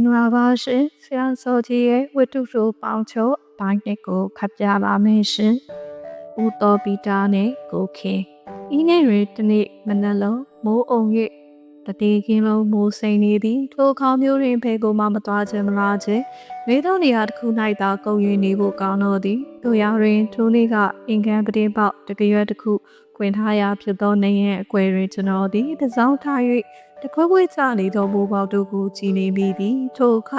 နွာပါရှင်ဆရာစောကြီးရဲ့ဝတ္ထုဆိုပေါင်းချုပ်ဘိုင်းတစ်ကိုခပ်ပြပါမယ်ရှင်ဦးတော်ပီတာနဲ့ကိုခင်ဤနေ့တွင်ဒီနေ့မနက်လုံးမိုးအုံ၍တတိကင်းလုံးမိုးစိန်နေသည်ထိုခေါင်းမျိုးတွင်ဖေကိုမှမသွားခြင်းမလားခြင်းမေသောနေရာတစ်ခု၌သာကုန်၍နေဖို့ကောင်းတော့သည်တို့ရာတွင်ထိုနေ့ကအင်ကန်ပတင်းပေါက်တကရွက်တစ်ခုခွင်ထားရာဖြစ်သောနေရန်အကွယ်တွင်ကျွန်တော်သည်တစောင်းထား၍ တခွဲခွဲချနေသောမိုးပေါက်တို့ကိုကြည်နေမိသည်ထိုအခါ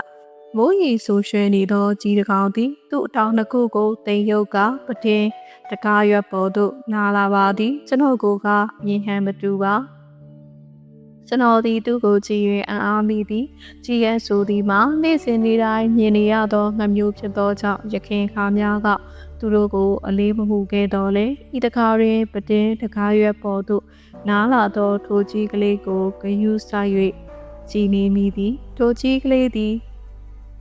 မိုးရီဆိုရွှဲနေသောကြီးတကောင်သည်သူ့အတောင်နှစ်ခုကိုတင်ယုတ်ကပတင်းတကားရွက်ပေါ်သို့နာလာပါသည်ကျွန်တော်ကိုကမြင်ဟန်မတူပါကျွန်တော်သည်သူ့ကိုကြည့်၍အံ့အားမိသည်ကြည်ရဲဆိုသည်မှာနေ့စဉ်နေ့တိုင်းမြင်နေရသောငမျိုးဖြစ်သောကြောင့်ရခင်ခါများကသူတို့ကိုအလေးမမှုခဲ့တော်လဲဤတကားတွင်ပတင်းတကားရွက်ပေါ်သို့ နားလာသောထိုကြီးကလေးကိုဂယုဆိုင်၍ကြည်နေမိသည်ထိုကြီးကလေးသည်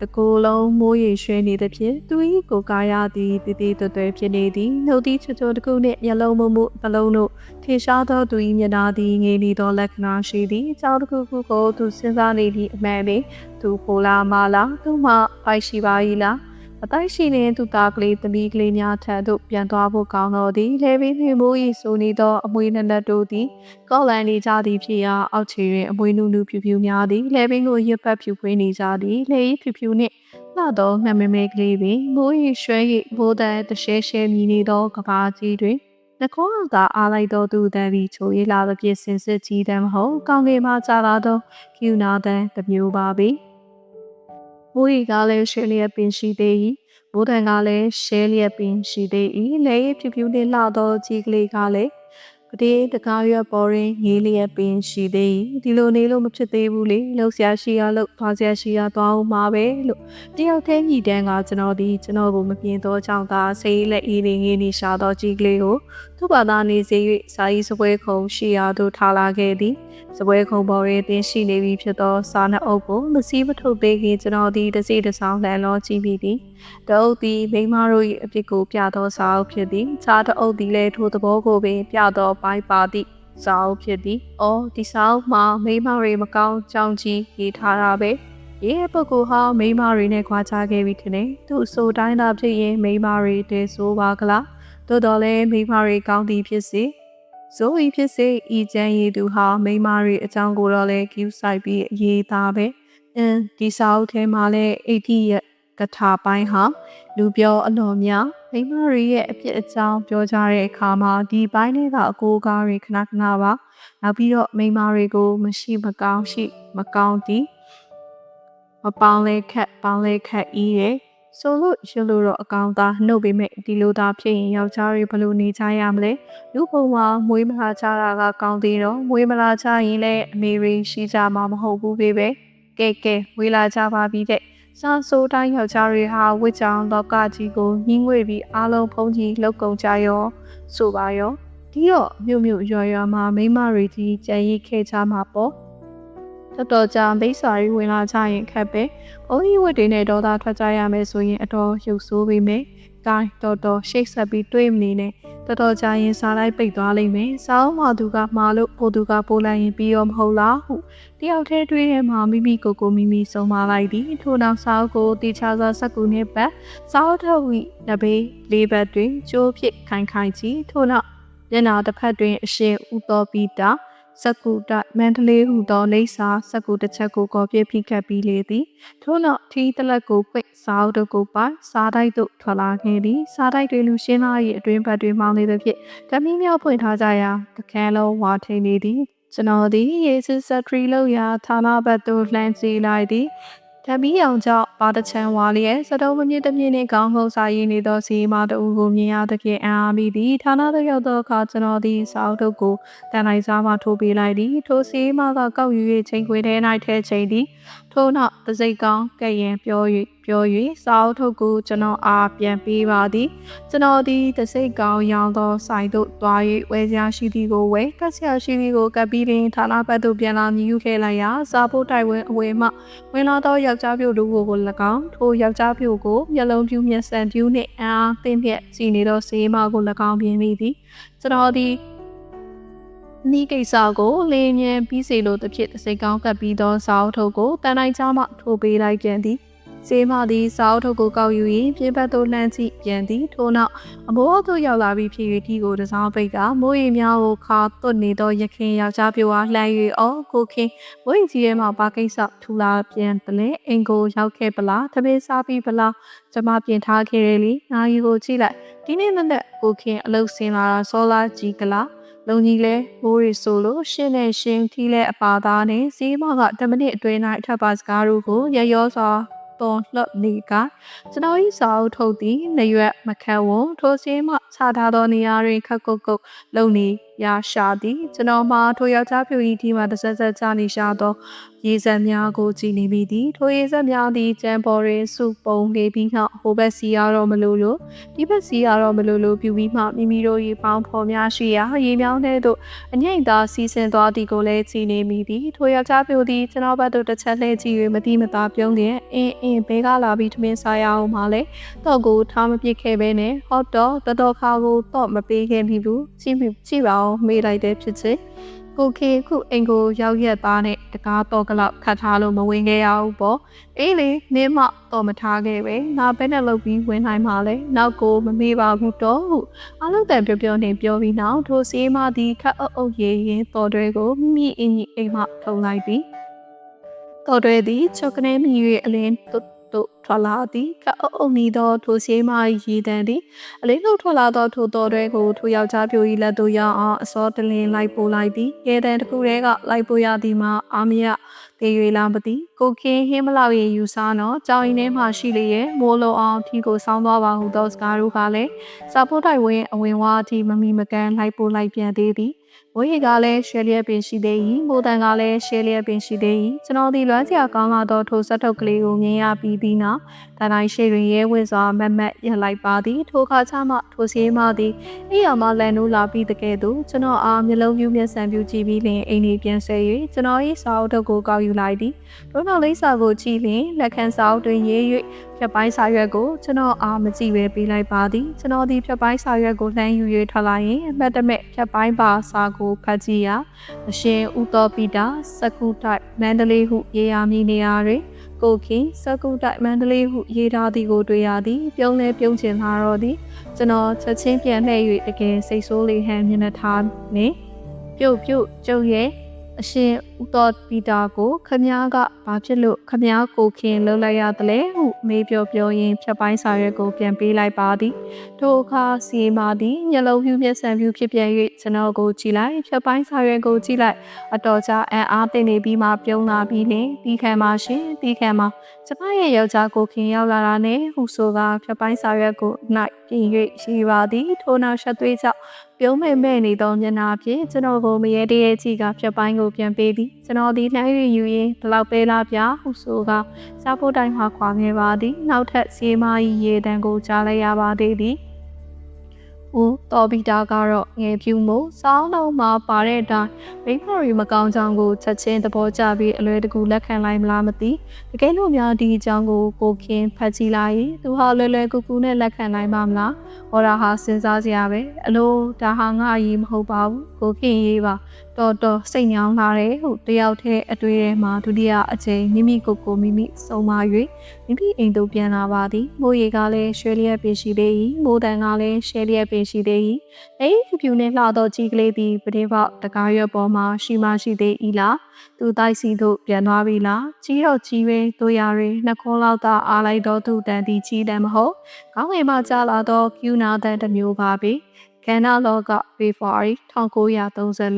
တကိုယ်လုံးမိုးရေရွှဲနေသဖြင့်သူ၏ကိုယ်ကာယသည်တည်တည်တွယ်တွယ်ဖြစ်နေသည်နှုတ်သီးချွတ်ချွတ်တစ်ခုနှင့်မျက်လုံးမမှုနှလုံးတို့ထေရှားသောသူ၏မျက်နှာသည်ငေနေသောလက္ခဏာရှိသည်အကြောင်းတစ်ခုခုကိုသူစဉ်းစားနေသည့်အမှန်ပင်သူပိုလာမလားသူမှပိုက်ရှိပါ၏လား အတိုက်ရှိနေသူသားကလေးသမီးကလေးများထံသို့ပြန်သွားဖို့ကောင်းတော်သည်လေပင်နှင့်မိုး၏ဆိုနေသောအမွေနက်နက်တို့သည်ကောက်လန်နေကြသည်ဖြစ်ရာအောက်ခြေတွင်အမွေနုနုဖြူဖြူများသည်လေပင်ကိုရစ်ပတ်ဖြူဖွေးနေကြသည်လေ၏ဖြူဖြူနှင့်လှသောငှက်မဲမဲကလေးပင်မိုး၏ရွှဲ၏ဘိုးတန်တရှဲရှဲမြည်နေသောကဘာကြီးတွင်နှခေါင်းသာအားလိုက်သောသူတန်ပြီးချိုရလာသဖြင့်စင်စစ်ကြီးတမ်းမဟုတ်ကောင်းကင်မှကြာလာသောကျူနာတန်တစ်မျိုးပါပဲ မိုး၏ကားလည်းရှဲလျက်ပင်ရှိသေး၏ဘိုးတန်ကလည်းရှဲလျက်ပင်ရှိသေး၏လက်ရဖြူဖြူနှင့်လှသောကြီးကလေးကလည်းကတိတကားရွက်ပေါ်ရင်ငေးလျက်ပင်ရှိသေး၏ဒီလိုနေလို့မဖြစ်သေးဘူးလေလှုပ်ရှားရှိရလို့သွားစရာရှိရသွားအောင်မှာပဲလို့တယောက်တည်းညီတန်းကကျွန်တော်ဒီကျွန်တော်ကိုမပြင်းသောကြောင့်သာဆေးလက်အေးလေးငေးနေရှာသောကြီးကလေးကိုသူ့ဘာသာနေစေ၍စာရေးစပွဲခုံရှိရာသို့ထားလာခဲ့သည် စပွဲခုံပေါ်တွင်တင်ရှိနေပြီဖြစ်သောစာနှအုပ်ကိုမစည်းမထုတ်သေးခင်ကျွန်တော်ဒီတစ်စီတစ်ဆောင်လှန်လောကြည့်ပြီးသည်တအုပ်သည်မိမတို့၏အဖြစ်ကိုပြသောစာအုပ်ဖြစ်သည်ခြားတအုပ်သည်လည်းထိုသဘောကိုပင်ပြသောပိုင်းပါသည့်စာအုပ်ဖြစ်သည်။အော်ဒီစာအုပ်မှာမိမတွေမကောင်းကြောင်းကြီးရေးထားတာပဲ။ရေးပုဂ္ဂိုလ်ဟာမိမတွေနဲ့ခွာခြားခဲ့ပြီထင်တယ်။သူ့အဆိုတိုင်းသာဖြစ်ရင်မိမတွေတည်းဆိုပါကလား။သို့တော်လည်းမိမတွေကောင်းသည်ဖြစ်စေ။ ဇိုးဤဖြစ်စေဤချမ်းရည်သူဟာမိမတွေအကြောင်းကိုတော့လည်း give site ပြီးအရေးသားပဲ။အင်းဒီစာအုပ်ထဲမှာလည်းအိဋ္ဌိယကထာပိုင်းဟာလူပြောအလွန်များမိမတွေရဲ့အဖြစ်အကြောင်းပြောကြတဲ့အခါမှာဒီပိုင်းတွေကအကိုအကားတွေခဏခဏပါနောက်ပြီးတော့မိမတွေကို မရှိမကောင်းရှိ မကောင်းသည်မပေါင်းလဲခက်ပေါင်းလဲခက်ဤရဲ့ ဆိုလို့ရလို့တော့အကောင်သားနှုတ်ပေမဲ့ဒီလိုသားဖြစ်ရင်ယောက်ျားတွေဘယ်လိုနေကြရမလဲလူပုံမှာမွေးမလာကြတာကကောင်းသေးတော့မွေးမလာကြရင်လည်းအမေရိရှိကြမှာမဟုတ်ဘူးပဲကဲကဲဝေးလာကြပါပြီတဲ့စာဆိုးတိုင်းယောက်ျားတွေဟာဝစ်ကြောင်လောကကြီးကိုညှင်းငွေပြီးအားလုံးဖုံးကြီးလောက်ကုန်ကြရောဆိုပါရောဒီတော့မြို့မြို့ရွာရွာမှာမိမတွေကြီးကြံရိတ်ခဲ့ကြမှာပေါ့ တော်တော်ကြာမိတ်ဆွာတွေဝင်လာကြရင်ခက်ပဲ။အုံးကြီးဝတ်တွေနဲ့ဒေါသထွက်ကြရမယ်ဆိုရင်အတော်ရုပ်ဆိုးပေမယ်။ကိုင်းတော်တော်ရှိတ်ဆက်ပြီးတွေးမနေနဲ့တော်တော်ကြာရင်စားလိုက်ပိတ်သွားလိမ့်မယ်။စားအောင်မသူကမှာလို့ပိုသူကပိုးလိုက်ရင်ပြီးရောမဟုတ်လားဟုတယောက်တည်းတွေးထဲမှာမိမိကိုယ်ကိုမိမိဆုံးမလိုက်သည်။ထို့နောက်စားကိုတေချာစွာစက်ကူနဲ့ပတ်စားထုတ်ဝိနဘေးလေးဘက်တွင်ကျိုးဖြစ်ခိုင်ခိုင်ကြည့်ထို့နောက်ညနာတစ်ဖက်တွင်အရှင်ဥတော်ပီတာ စကုတမန္တလေးဟူသောလိပ်စာစကုတစ်ချက်ကိုကော်ပြဖိခတ်ပြီးလေသည်ထို့နောက်ထီးတလက်ကိုပိတ်စားအုပ်တို့ကိုပိုင်စားတိုက်သို့ထွက်လာခဲ့သည်စားတိုက်တွေလူရှင်းသား၏အတွင်းဘက်တွင်မောင်းနေသဖြင့်တမီးမြောက်ဖွင့်ထားကြရာတခန်းလုံးဝါထိန်နေသည်ကျွန်တော်သည်ယေဆုစထရီလောက်ရာဌာနဘက်သို့လှမ်းကြည့်လိုက်သည် တမီးအောင်ကြောင့်ပါတချံဝါလျက်စတုံးမမြင့်တမြင့်နှင့်ကောင်းဟုံးစာရည်နေသောစီမတူကိုမြင်ရသဖြင့်အာမိသည်ဌာနသို့ရောက်သောအခါကျွန်တော်သည်စာအုပ်တို့ကိုတန်လိုက်စားမှထိုးပေးလိုက်သည်ထိုစီမကကောက်ယူ၍ချိန်ခွေထဲ၌ထဲချိန်သည် ထို့နောက်တစိတ်ကောင်းကဲ့ရင်ပြော၍ပြော၍စာအုပ်ထုတ်ကိုကျွန်တော်အားပြန်ပေးပါသည်ကျွန်တော်သည်တစိတ်ကောင်းရောင်းသောဆိုင်သို့သွား၍ဝယ်စရာရှိသည်ကိုဝယ်ကတ်စရာရှိသည်ကိုကပ်ပြီးရင်ဌာနဘက်သို့ပြန်လာမြည်ယူခဲ့လိုက်ရာစာဖို့တိုင်ဝဲအဝယ်မှဝင်လာသောယောက်ျားပြို့လူကို၎င်းထိုယောက်ျားပြို့ကိုမျက်လုံးပြူးမျက်စံပြူးနှင့်အားသင့်ပြက်စီနေသောစေးမကို၎င်းပြင်မိသည်ကျွန်တော်သည် နီးကိစ္စကိုလင်းမြန်ပြီးစီလိုတစ်ဖြစ်တစ်စိတ်ကောင်းကပ်ပြီးသောစာအုပ်ထုပ်ကိုတန်တိုင်းချမှထိုးပေးလိုက်ပြန်သည်စေမသည်စာအုပ်ထုပ်ကိုကောက်ယူ၍ပြင်းပတ်သို့လှမ်းကြည့်ပြန်သည်ထို့နောက်အမိုးသို့ရောက်လာပြီးဖြစ်၍ဒီကိုတစောင်းပိတ်ကမိုးရီများကိုခါသွတ်နေသောရခင်ယောက်ျားပြိုအားလှမ်း၍အော်ကိုခင်မိုးရီကြီးရဲ့မှာဘာကိစ္စထူလာပြန်တယ်လဲအင်ကိုရောက်ခဲ့ပလားတပည့်စားပြီးပလားကျမပြင်ထားခဲ့ရလေနာရီကိုကြည့်လိုက်ဒီနေ့မနေ့ကိုခင်အလုတ်ဆင်းလာတာစောလာကြီးကလား လုံကြီးလဲဘိုးရီဆိုလို့ရှင်းနဲ့ရှင်းထီးလဲအပါသားနဲ့စီးမက10မိနစ်အတွင်း၌အထပ်ပါစကားတို့ကိုရရောစွာတော်လှပ်နေကကျွန်တော်ဤစာအုပ်ထုတ်သည်နရွက်မခတ်ဝွန်ထိုစင်းမှခြားထားသောနေရာတွင်ခက်ကုတ်ကုတ်လုံနေ ရရှာသည်ကျွန်တော်မှထိုယောက်ျားဖြူဤဒီမှာတစ်ဆက်ဆက်ချနေရှာသောရေစက်များကိုကြည်နေမိသည်ထိုရေစက်များသည်ကျန်ပေါ်တွင်စုပုံနေပြီးနောက်ဟိုဘက်စီရတော့မလို့လို့ဒီဘက်စီရတော့မလို့လို့ပြူပြီးမှမိမိတို့ရေပေါင်းဖော်များရှိရာရေမြောင်းတဲ့သို့အငိမ့်သာစီစဉ်သွားသည်ကိုလည်းကြည်နေမိသည်ထိုယောက်ျားဖြူသည်ကျွန်တော်ဘက်သို့တစ်ချက်လှည့်ကြည့်၍မတိမသားပြုံးတဲ့အင်းအင်းဘဲကလာပြီးထမင်းစားရအောင်ပါလေတော့ကိုထားမပစ်ခဲ့ပဲနဲ့ဟော့တော့တော်တော်ခါကိုတော့မပေးခဲ့မိဘူးကြည့်ကြည့်ပါဦးမေးလိုက်တဲ့ဖြစ်ချင်ကိုခေခုအိမ်ကိုရောက်ရက်သားနဲ့တကားတော့ကလောက်ခတ်ထားလို့မဝင်ခဲ့ရဘူးပေါ့အေးလေနင်းမတော့မထားခဲ့ပဲငါဘယ်နဲ့လုပ်ပြီးဝင်နိုင်မှာလဲနောက်ကိုမမေးပါဘူးတော့ဟုအလုပ်တန်ပြောပြောနေပြောပြီးနောက်ထိုစီးမသည်ခတ်အုပ်အုပ်ရေးရင်တော်တွေကိုမိမိအင်းကြီးအိမ်မှထုံလိုက်ပြီးတော်တွေသည်ချုပ်ကနေမိ၍အလင်းတို့တို့ ထွက်လာသည်ကအုပ်အုပ်နီသောထိုစီးမရေတံသည်အလေးလုံးထွက်လာသောထိုတော်တွေကိုထိုယောက်ျားပြိုကြီးလက်သို့ရောက်အောင်အစောတလင်းလိုက်ပို့လိုက်သည်ရေတံတစ်ခုတည်းကလိုက်ပို့ရသည်မှာအာမရတေရွေလာမသိကိုခင်းဟင်းမလောက်ရေယူစားတော့ကြောင်ရင်ထဲမှာရှိလေရဲ့မိုးလုံးအောင်ထီကိုဆောင်းသွားပါဟုသောစကားတို့ကလည်းစာပို့တိုက်ဝင်းအဝင်ဝါအထိမမီမကန်လိုက်ပို့လိုက်ပြန်သေးသည် ဝိဟိကလည်းရှယ်လျက်ပင်ရှိသေး၏မိုးတန်ကလည်းရှယ်လျက်ပင်ရှိသေး၏ကျွန်တော်ဒီလွမ်းစရာကောင်းလာသောထိုဆက်ထုတ်ကလေးကိုမြင်ရပြီးပြီးနောက်တတိုင်းရှိတွင်ရဲဝင်စွာမတ်မတ်ရလိုက်ပါသည်ထိုခါချမှထိုစီမှသည်အိယာမလန်နိုးလာပြီးတကယ်သို့ကျွန်တော်အားမျက်လုံးပြူးမျက်စံပြူးကြည့်ပြီးလင်အိမ်ကြီးပြန်ဆဲ၍ကျွန်တော်၏စာအုပ်ထုတ်ကိုကောက်ယူလိုက်သည်တို့နောက်လိပ်စာကိုကြည့်လင်လက်ခံစာအုပ်တွင်ရေး၍ ဖြတ်ပိုင်းစာရွက်ကိုကျွန်တော်အားမကြည့်ပဲပေးလိုက်ပါသည်ကျွန်တော်ဒီဖြတ်ပိုင်းစာရွက်ကိုလှမ်းယူ၍ထွက်လာရင်အမှတ်တမဲ့ဖြတ်ပိုင်းပါစာကိုဖတ်ကြည့်ရာအရှင်ဥတော်ပီတာစကုတိုက်မန္တလေးဟုရေးရမည်နေရာတွင်ကိုခင်စကုတိုက်မန္တလေးဟုရေးထားသည်ကိုတွေ့ရသည်ပြုံးလဲပြုံးချင်လာတော့သည်ကျွန်တော်ချက်ချင်းပြန်လှည့်၍တကယ်စိတ်ဆိုးလေးဟန်မျက်နှာထားနေပြုတ်ပြုတ်ကျုပ်ရဲ့အရှင် ဦးတော်ပီတာကိုခမားကဘာဖြစ်လို့ခမားကိုခင်လှုပ်လိုက်ရသလဲဟုမေးပြောပြောရင်းဖြတ်ပိုင်းစာရွက်ကိုပြန်ပေးလိုက်ပါသည်ထိုအခါစီမာသည်ညလုံးဖြူမျက်စံဖြူဖြစ်ပြန်၍ကျွန်တော်ကိုကြည့်လိုက်ဖြတ်ပိုင်းစာရွက်ကိုကြည့်လိုက်အတော်ကြာအံ့အားသင့်နေပြီးမှပြုံးလာပြီးလင်တီးခံပါရှင်တီးခံပါကျမရဲ့ယောက်ျားကိုခင်ရောက်လာတာနဲ့ဟူဆိုကဖြတ်ပိုင်းစာရွက်ကို၌ပြင်၍ရှိပါသည်ထိုနောက်ဆက်သွေးကြောင့်ပြုံးမဲ့မဲ့နေသောမျက်နှာဖြင့်ကျွန်တော်ကိုမရေတရေကြီးကဖြတ်ပိုင်းကိုပြန်ပေးသည်ကျွန်တော်ဒီလှမ်း၍ယူရင်းဘလောက်ပဲလားဗျာဟုဆိုကစားဖို့တိုင်းမှာခွာခဲ့ပါသည်နောက်ထပ်စီမကြီးရေတံကိုကြားလိုက်ရပါသေးသည်ဦးတော်ဘီတာကတော့ငယ်ပြူမို့စောင်းလုံးမှာပါတဲ့အတိုင်းမိမရီမကောင်းကြောင်ကိုချက်ချင်းသဘောကျပြီးအလွယ်တကူလက်ခံလိုက်မလားမသိတကယ်လို့များဒီအကြောင်းကိုကိုခင်ဖတ်ကြည့်လိုက်ရင်သူဟာလွယ်လွယ်ကူကူနဲ့လက်ခံနိုင်ပါမလားဟောတာဟာစဉ်းစားစရာပဲအလိုဒါဟာငါအရေးမဟုတ်ပါဘူး ကိုခင်ရေးပါတော်တော်စိတ်ညောင်းလာတယ်ဟုတယောက်တည်းအတွေ့ထဲမှာဒုတိယအချိန်မိမိကိုယ်ကိုမိမိစုံမ၍မိမိအိမ်သို့ပြန်လာပါသည်မိုးရေကလည်းရွှဲလျက်ပင်ရှိသေး၏မိုးတန်ကလည်းရှဲလျက်ပင်ရှိသေး၏အဲ့ဒီဖြူနှင့်လှသောကြီးကလေးသည်ပတင်းပေါက်တကားရွက်ပေါ်မှာရှိမှရှိသေး၏လားသူတိုက်စီသို့ပြန်သွားပြီလားကြီးတော့ကြီးပဲတို့ရတွေနှစ်ခွန်းလောက်သာအားလိုက်တော့သူတန်သည်ကြီးတန်မဟုတ်ကောင်းငယ်မှကြားလာသောကျူနာတန်တစ်မျိုးပါပဲ ကန္နာလောကဖေဖော်ဝါရီ1934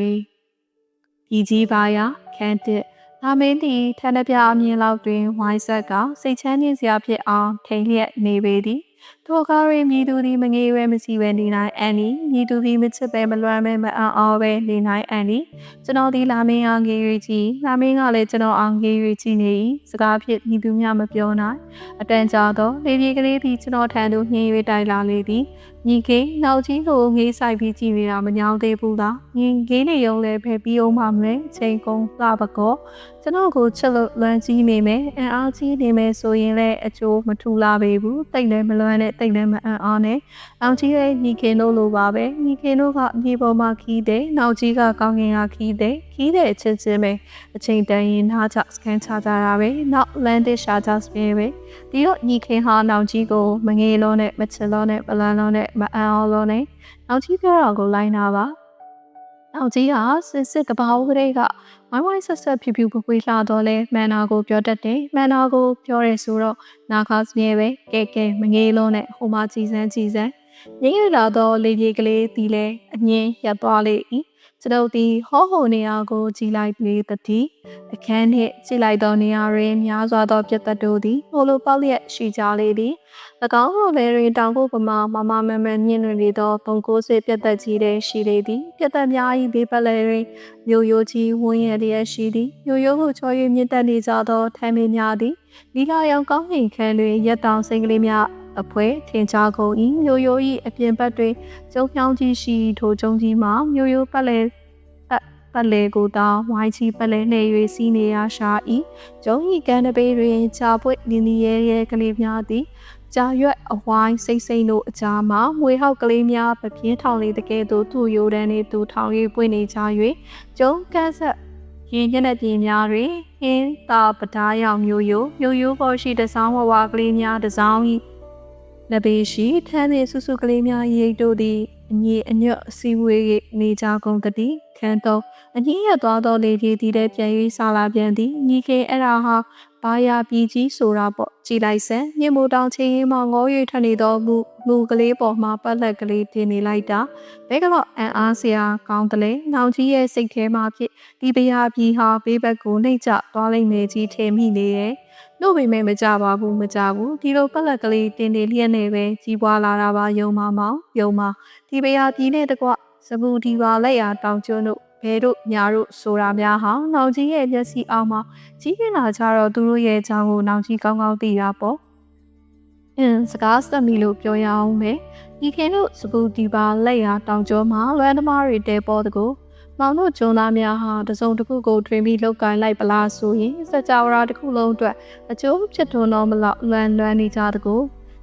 ပြည်ကြီးပါရခန်းတစ်နာမင်းသည်ထန်းတပြအမြင်လောက်တွင်ဝိုင်းဆက်ကစိတ်ချမ်းသာစရာဖြစ်အောင်ထိန်လျက်နေပေသည်ထိုကားရင်မြည်သူသည်မငေးဝဲမစီဝဲနေနိုင်အန်နီမြည်သူသည်မချစ်ပဲမလွမ်းပဲမအောင်အောင်ပဲနေနိုင်အန်နီကျွန်တော်ဒီလာမင်းအောင်ငေးရကြီးလာမင်းကလည်းကျွန်တော်အောင်ငေးရကြီးနေ၏စကားဖြစ်မြည်သူများမပြောနိုင်အတန်ကြာသောလေပြေကလေးသည်ကျွန်တော်ထံသို့ညှင်း၍တိုင်လာလေသည်ညီကိနောက်ကြီးကိုငေးဆိုင်ပြီးကြည့်နေတာမညောင်းသေးဘူးလားညီကိနေရုံလည်းဖယ်ပြီးအောင်ပါမလဲချိန်ကုန်လှပကောကျွန်တော်ကိုချစ်လို့လွမ်းကြီးနေမယ်အန်အားကြီးနေမယ်ဆိုရင်လည်းအချိုးမထူလာပေဘူးတိတ်လည်းမလွမ်းနဲ့တိတ်လည်းမအံ့အားနဲ့နောက်ကြီးရဲ့ညီခင်တို့လိုပါပဲညီခင်တို့ကမြေပေါ်မှာခီးတယ်နောက်ကြီးကကောင်းကင်ကခီးတယ်ခီးတဲ့အချင်းချင်းပဲအချိန်တန်ရင်နားချစကန်ချကြတာပဲနောက်လန်ဒစ်ရှာကြစပြဲပဲဒီတော့ညီခင်ဟာနောက်ကြီးကိုမငေလုံးနဲ့မချစ်လုံးနဲ့ပလန်လုံးနဲ့မအံ့အားလုံးနဲ့နောက်ကြီးပြောတာကိုလိုက်နာပါနောက်ကြီးကစစ်စစ်ကပောင်းကလေးက ဝိုင်းဝိုင်းဆက်ဆက်ဖြူဖြူပွေးပွေးလှတော့လဲမန်နာကိုပြောတတ်တယ်မန်နာကိုပြောရဲဆိုတော့နာခါစမြဲပဲကဲကဲမငေးလုံးနဲ့ဟိုမှာကြည်စမ်းကြည်စမ်းငင်းရလာတော့လေပြေကလေးတီလဲအငင်းရပ်သွားလေ၏ ကျွန်ုပ်ဒီဟောဟိုနေရာကိုကြည်လိုက်ပြီးတတိအခန်းနှင့်ကြည်လိုက်သောနေရာတွင်များစွာသောပြတ်သက်တို့သည်ဟိုလိုပေါက်လျက်ရှိကြလေသည်၎င်းတို့လည်းတွင်တောင်ကိုပမာမမမမမြင့်တွင်လေသောပုံကိုးစစ်ပြတ်သက်ကြီးတဲ့ရှိလေသည်ပြတ်သက်များ၏ဘေးပတ်လည်တွင်မျိုးရိုးကြီးဝန်းရလျက်ရှိသည်မျိုးရိုးကိုချော်၍မြင့်တက်နေကြသောထမ်းမင်းများသည်လီလာရောင်ကောင်းငင်ခန်းတွင်ရက်တောင်စိန်ကလေးများ အဖွဲထင်ရှားကုန်၏မျိုးရိုး၏အပြင်ဘက်တွင်ကျုံဖြောင်းကြီးရှိထိုကျုံကြီးမှာမျိုးရိုးပတ်လည်ပတ်လေကိုတောင်းဝိုင်းချီပတ်လေနှဲ့၍စီးနေရရှာ၏ကျုံဤကန်တပေတွင်ချာပွေနင်းဒီရဲရဲကလေးများသည်ကြာရွက်အဝိုင်းစိတ်စိတ်တို့အကြားမှာမွေဟောက်ကလေးများပပြင်းထောင်လေးတကယ်သို့သူ့ရိုးတန်းနေသူထောင်၍ပွင့်နေကြ၍ကျုံကန်းဆက်ရင်ညက်တဲ့များတွင်ဟင်းသာပဓာရောင်မျိုးရိုးမျိုးရိုးပေါ်ရှိတစောင်းဝဝကလေးများတစောင်း၏ လက်ပေရှိထမ်းနေစုစုကလေးများရိတ်တို့သည်အညီအညွတ်အစည်းဝေးနေကြကုန်တည်းခန်းတော့အငင်းရသွားသောလေပြေသည်တဲ့ပြန်၍ဆလာပြန်သည်ညီခေအဲ့ဒါဟာဘာယာပြည်ကြီးဆိုတာပေါ့ကြည်လိုက်စမ်းမြင့်မိုးတောင်ချင်းရင်မှငေါ၍ထွက်နေသောမူမူကလေးပေါ်မှာပတ်လက်ကလေးတင်နေလိုက်တာဘဲကတော့အန်အားစရာကောင်းတယ်လေနောင်ကြီးရဲ့စိတ်ထဲမှာဖြစ်ဒီဘယာပြည်ဟာဘေးဘက်ကိုနှိမ့်ကျသွားလိမ့်မယ်ကြီးထင်မိနေတယ် လို့ပေမဲ့မကြပါဘူးမကြဘူးဒီလိုပက်လက်ကလေးတင်နေလျက်နေပဲကြီးပွားလာတာပါယုံမမောင်ယုံမဒီဘယာပြည်နဲ့တကွစပူဒီပါလက်ရာတောင်ကျွန်းတို့ဘဲတို့ညာတို့ဆိုတာများဟာနောင်ကြီးရဲ့မျက်စိအောက်မှာကြီးပြင်းလာကြတော့သူတို့ရဲ့အကြောင်းကိုနောင်ကြီးကောင်းကောင်းသိတာပေါ့အင်းစကားစက်မီလို့ပြောရအောင်ပဲဒီခင်တို့စပူဒီပါလက်ရာတောင်ကျောမှာလွမ်းသမားတွေတဲပေါ်တကူ မောင်တို့ဂျုံသားများဟာတစုံတစ်ခုကိုတွင်ပြီးလောက်ကင်လိုက်ပလားဆိုရင်စကြဝဠာတစ်ခုလုံးအတွက်အကျိုးဖြစ်ထွန်းတော့မလောက်လွမ်းလွမ်းနေကြတကူ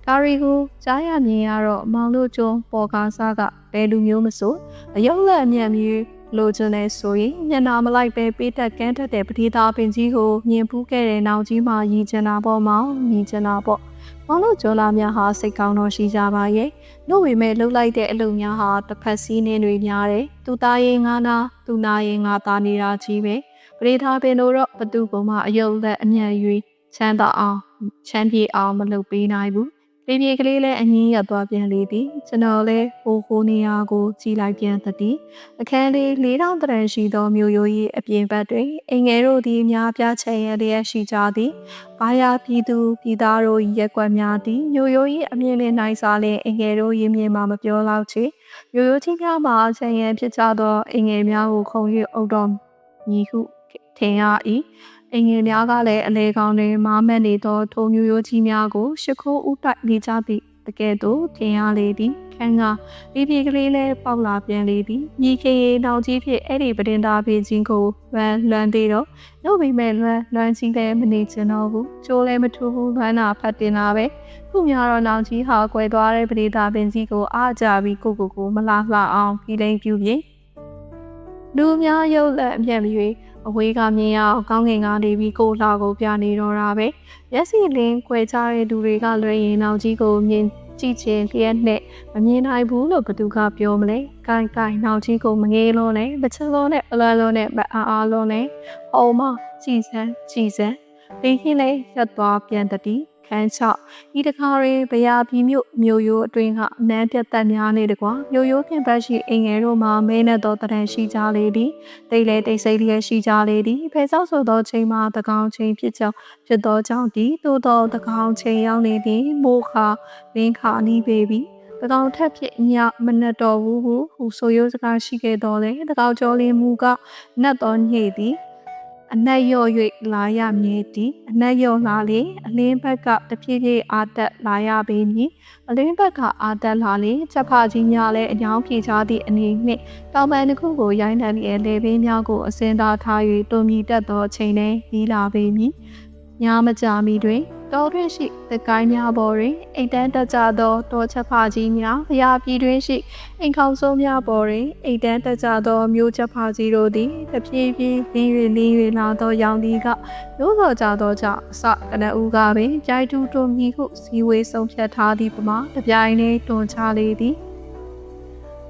ဒါရီကိုကြားရမြင်ရတော့မောင်တို့ကျုံပေါ်ကားစားကဘယ်လူမျိုးမဆိုအယုံလက်အမြတ်မျိုးလိုချင်တဲ့ဆိုရင်ညနာမလိုက်ပဲပေးတက်ကန်းထက်တဲ့ပတိသားပင်ကြီးကိုမြင်ဖူးခဲ့တဲ့နောက်ကြီးမှရည်ချင်တာပေါ့မောင်ရည်ချင်တာပေါ့ မောင်တို့ကျော်လာများဟာစိတ်ကောင်းတော့ရှိကြပါရဲ့လို့ပေမဲ့လှုပ်လိုက်တဲ့အလုပ်များဟာတစ်ဖက်စီးနေတွေများတယ်သူသားရင်ငါနာသူနာရင်ငါသားနေတာကြီးပဲပရိသားပင်တို့တော့ဘသူကမှအယုတ်လက်အမြတ်၍ချမ်းသာအောင်ချမ်းပြေအောင်မလုပ်ပေးနိုင်ဘူး လေပြေကလေးလည်းအငင်းရသွားပြန်လေသည်ကျွန်တော်လည်းဟိုဟိုနေရာကိုကြည်လိုက်ပြန်သည်အခန်းလေး၄တောင်တရန်ရှိသောမြို့ရိုး၏အပြင်ဘက်တွင်အင်ငယ်တို့သည်များပြားချဲရလျက်ရှိကြသည်ဘာယာပြည်သူပြည်သားတို့၏ရက်ွက်များသည်မြို့ရိုး၏အမြင့်နှင့်နိုင်စားလျင်အင်ငယ်တို့၏မြင်မှမပြောလောက်ချေမြို့ရိုးချင်းများမှာချဲရန်ဖြစ်ကြသောအင်ငယ်များကိုခုံ၍အုပ်တော်မည်ဟုထင်ရ၏ အင်ငယ်များကလည်းအလေကောင်းတွင်မားမက်နေသောထိုမျိုးရိုးကြီးများကိုရှ िख ိုးဥတိုက်နေကြသည့်တကယ်တော့ထင်ရလေသည်ခန်းကဒီပြေကလေးလဲပေါက်လာပြန်လေသည်ညီခင်ရေနောက်ကြီးဖြစ်အဲ့ဒီပဒင်သားဖေးချင်းကိုလွမ်းလွမ်းသေးတော့နှုတ်မိမဲ့လွမ်းလွမ်းချင်းလည်းမနေချင်တော့ဘူးချိုးလည်းမထူဘူးလွမ်းတာဖတ်တင်တာပဲခုများတော့နောက်ကြီးဟာကွယ်သွားတဲ့ပဒင်သားပင်ကြီးကိုအားကြပြီးကိုကိုကိုမလားလှအောင်ပြီးလိမ့်ပြူပြင်လူများရုပ်လက်အမျက်မရွေး အဝေးကမြင်ရအောင်ကောင်းကင်ကနေပြီးကိုလှကိုပြနေတော့တာပဲမျက်စိလင်းခွဲချတဲ့သူတွေကလွှဲရင်နောက်ကြီးကိုမြင်ကြည့်ချင်းလျက်နဲ့မမြင်နိုင်ဘူးလို့ဘသူကပြောမလဲ။ကိုင်ကိုင်နောက်ကြီးကိုမငေးလုံးနဲ့မချလုံးနဲ့အလွယ်လုံးနဲ့မအားအားလုံးနဲ့ဟောမကြည်စမ်းကြည်စမ်းလင်းခင်းလေးရက်သွားပြန်တည်း ခန်းချဤတခါရင်ဗျာပြည်မြို့မြို့ရိုးအတွင်းကအနမ်းပြတ်သက်များနေတကွာမြို့ရိုးပြင်ပတ်ရှိအိမ်ငယ်တို့မှာမဲနဲ့သောတရံရှိကြလေသည်တိတ်လေတိတ်ဆိတ်လျက်ရှိကြလေသည်ဖဲဆောက်ဆိုသောချိန်မှာတကောင်ချိန်ဖြစ်ကြောင်းဖြစ်သောကြောင့်ဒီသို့သောတကောင်ချိန်ရောက်နေသည်မိုးခါလင်းခါနီးပေပြီတကောင်ထက်ဖြစ်ညမနက်တော်ဘူးဟုဟူဆိုရိုးစကားရှိခဲ့တော်လေတကောင်ကျော်လင်းမူကနတ်တော်ညိတ်သည် အနက်ရော့၍လာရမည်သည်အနက်ရော့လာလေအလင်းဘက်ကတဖြည်းဖြည်းအာတက်လာရပေမည်အလင်းဘက်ကအာတက်လာလေချက်ဖကြီးများလည်းအညောင်းပြေချသည့်အနေနှင့်တောင်ပန်တစ်ခုကိုရိုင်းနှံပြီးလေပင်များကိုအစင်းသားထား၍တုံမြည်တတ်သောအချိန်နဲ့ပြီးလာပေမည်ညမကြမီတွင် တောတွင်ရှိတကိုင်းများပေါ်တွင်အိတ်တန်းတက်ကြသောတောချက်ဖကြီးများဖျားပြည်တွင်ရှိအိမ်ခေါင်ဆုံးများပေါ်တွင်အိတ်တန်းတက်ကြသောမျိုးချက်ဖကြီးတို့သည်တဖြည်းဖြည်းလင်း၍လင်း၍လာသောရောင်သည်ကမျိုးစော်ကြသောကြောင့်အစကနဦးကပင်ကြိုက်တူတွန်မီဟုစီဝေးဆုံးဖြတ်ထားသည့်ပမာတပြိုင်တည်းတွန်ချလေသည်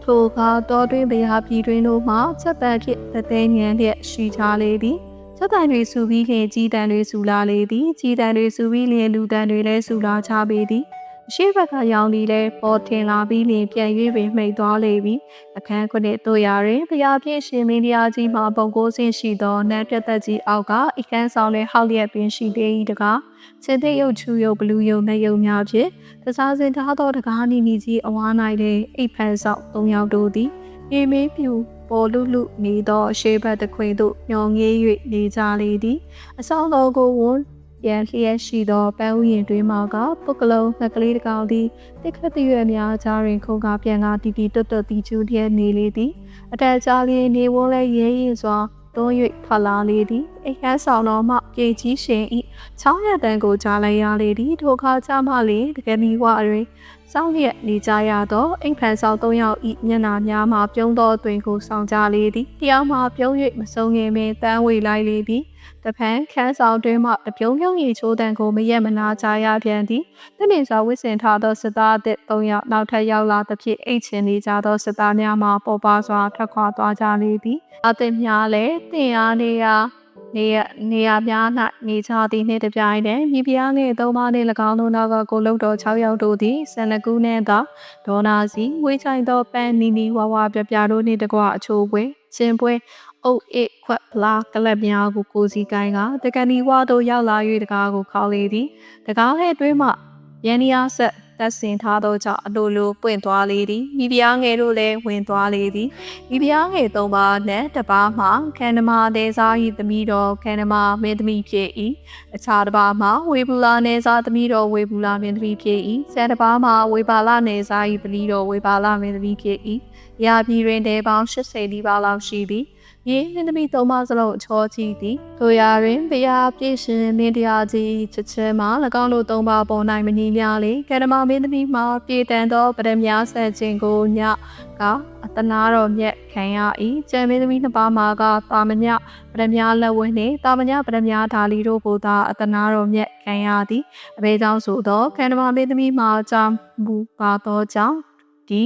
ထိုကတော်တွင်ဘရာပြည်တွင်တို့မှချက်ပံဖြစ်တသေးညံလျက်ရှိချလေသည် ချက်တန်တွေဆူပြီးလျင်ကြီးတန်တွေဆူလာလေသည်ကြီးတန်တွေဆူပြီးလျင်လူတန်တွေလည်းဆူလာချပေသည်အရှိဘက်ကရောင်ဒီလဲပေါ်ထင်လာပြီးလျင်ပြန်၍ပင်မှိတ်သွားလေပြီအခန်းခုနှစ်တို့ရာတွင်ဘုရားပြည့်ရှင်မင်းတရားကြီးမှပုံကိုးဆင်းရှိသောနန်းပြတ်သက်ကြီးအောက်ကအခန်းဆောင်လဲဟောက်လျက်ပင်ရှိသေး၏တကားစင်သိရုပ်ချူရုပ်ဘလူးရုပ်နဲ့ရုပ်များဖြင့်တစားစင်ထားသောတကားနီနီကြီးအဝါ၌တဲ့အိပ်ဖန်ဆောင်၃ယောက်တို့သည်အေမေးပြူ ပေါ်လူလူနေသောရှေးဘက်တစ်ခွင်သို့ညောင်ငေး၍နေကြလေသည်အဆောင်တော်ကိုဝန်ရန်လျက်ရှိသောပန်းဥယျာဉ်တွင်မှကပုတ်ကလုံးငှက်ကလေးတစ်ကောင်သည်တစ်ခတ်တရွယ်များကြားတွင်ခုန်ကားပြန်ကားတီတီတွတ်တွတ်တီကျူးလျက်နေလေသည်အတက်ကြားလျင်နေဝန်းလဲရဲရင်စွာတွန်း၍ထွက်လာလေသည်အိဟန်းဆောင်တော်မှပြေကြီးရှင်ဤချောင်းရတန်ကိုကြားလိုက်ရလေသည်ထိုအခါချမှလေတကယ်မီဝတွင် စောင်းရက်နေကြရသောအိမ်ဖန်ဆောင်၃ယောက်ဤမျက်နာများမှပြုံးသောအတွင်ကိုဆောင်ကြလေသည်တရားမှပြုံး၍မဆုံးငင်ပင်တန်းဝေလိုက်လေသည်တဖန်ခန်းဆောင်တွင်မှတပြုံးပြုံးရီချိုးတန်ကိုမရက်မနာကြရပြန်သည်တမင်စွာဝစ်စင်ထားသောစစ်သားအသစ်၃ယောက်နောက်ထပ်ရောက်လာသဖြင့်အိတ်ချင်နေကြသောစစ်သားများမှပေါ်ပါစွာထွက်ခွာသွားကြလေသည်အသစ်များလည်းတင်အားနေရာ နေရနေရာများ၌နေကြသည်နှင့်တပြိုင်တည်းမိဖုရားနှင့်သုံးပါးနှင့်၎င်းတို့နောက်ကကိုလုတ်တော်6ယောက်တို့သည်ဆန်နကူးနှင့်သာဒေါနာစီဝေးချိုင်သောပန်းနီနီဝါဝါပြပြတို့နှင့်တကွအချိုးပွဲရှင်ပွဲအုတ်အစ်ခွက်ဖလားကလပ်များကိုကိုစီကိုင်းကတကန်ဒီဝါတို့ရောက်လာ၍တကားကိုခေါလေသည်တကားဟဲ့တွင်းမှ ရန်နီယာဆက်တက်ဆင်ထားသောကြောင့်အလိုလိုပွင့်သွားလေသည်မိဖုရားငယ်တို့လည်းဝင်သွားလေသည်မိဖုရားငယ်သုံးပါးနဲ့တပါးမှခန္ဓမာသေးစား၏သမီးတော်ခန္ဓမာမင်းသမီးဖြစ်၏အခြားတစ်ပါးမှဝေဘူလာနေစားသမီးတော်ဝေဘူလာမင်းသမီးဖြစ်၏ဆယ်တစ်ပါးမှဝေဘာလနေစား၏သမီးတော်ဝေဘာလမင်းသမီးဖြစ်၏ရာပြည်တွင်တဲပေါင်း80ဒီပါလောက်ရှိသ ည်ရင်းနှင်းသမီးသုံးပါးစလုံးအချောကြီးသည်တို့ရာတွင်ဘုရားပြည့်ရှင်မင်းတရားကြီးချက်ချင်းမှ၎င်းတို့သုံးပါးပေါ်၌မညီများလေကရမမင်းသမီးမှာပြေတန်သောပရမများဆက်ခြင်းကိုညကအတနာတော်မြက်ခံရ၏ကျန်မင်းသမီးနှစ်ပါးမှာကတာမညပရမများလက်ဝဲနှင့်တာမညပရမများဓာလီတို့ကိုသာအတနာတော်မြက်ခံရသည်အဘဲကြောင့်ဆိုသောခန္ဓမာမင်းသမီးမှာကြောင့်မူပါသောကြောင့်ဒီ